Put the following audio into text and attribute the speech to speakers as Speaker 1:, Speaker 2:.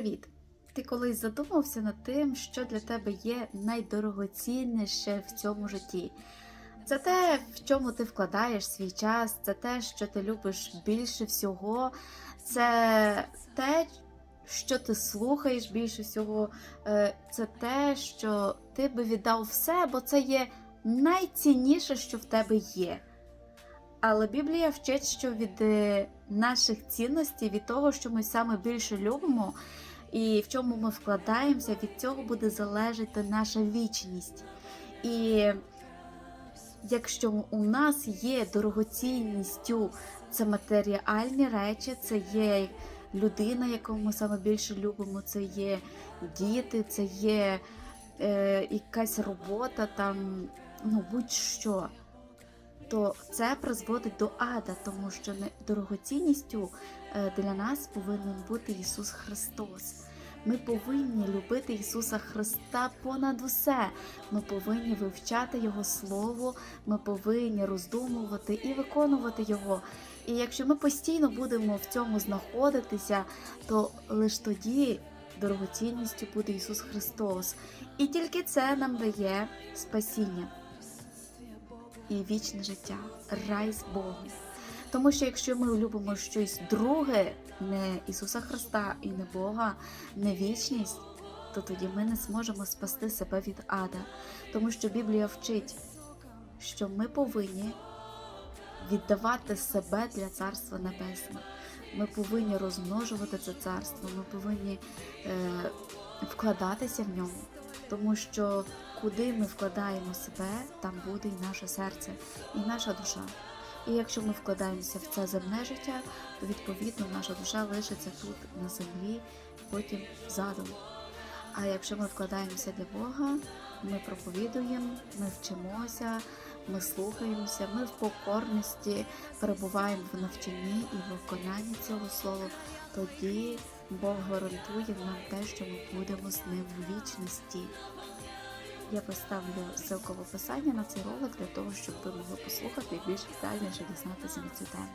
Speaker 1: Привіт! Ти колись задумався над тим, що для тебе є найдорогоцінніше в цьому житті? Це те, в чому ти вкладаєш свій час, це те, що ти любиш більше всього, це те, що ти слухаєш більше всього, е, це те, що ти би віддав все, бо це є найцінніше, що в тебе є. Але Біблія вчить, що від е, наших цінностей, від того, що ми саме більше любимо, і в чому ми вкладаємося, від цього буде залежати наша вічність. І якщо у нас є дорогоцінністю, це матеріальні речі, це є людина, яку ми саме більше любимо, це є діти, це є е, якась робота, там, ну будь-що. То це призводить до ада, тому що дорогоцінністю е, для нас повинен бути Ісус Христос. Ми повинні любити Ісуса Христа понад усе. Ми повинні вивчати Його Слово, ми повинні роздумувати і виконувати Його. І якщо ми постійно будемо в цьому знаходитися, то лише тоді дорогоцінністю буде Ісус Христос. І тільки це нам дає спасіння і вічне життя, рай з Богом. Тому що якщо ми любимо щось друге, не Ісуса Христа і не Бога, не вічність, то тоді ми не зможемо спасти себе від ада. Тому що Біблія вчить, що ми повинні віддавати себе для Царства Небесного. Ми повинні розмножувати це царство, ми повинні е, вкладатися в ньому, тому що куди ми вкладаємо себе, там буде і наше серце, і наша душа. І якщо ми вкладаємося в це земне життя, то відповідно наша душа лишиться тут на землі, потім задом. А якщо ми вкладаємося для Бога, ми проповідуємо, ми вчимося, ми слухаємося, ми в покорності перебуваємо в навчанні і в виконанні цього слова, тоді Бог гарантує нам те, що ми будемо з ним в вічності. Я поставлю ссылку в описанні на цей ролик для того, щоб ви могли послухати більш детальніше дізнатися на цю тему.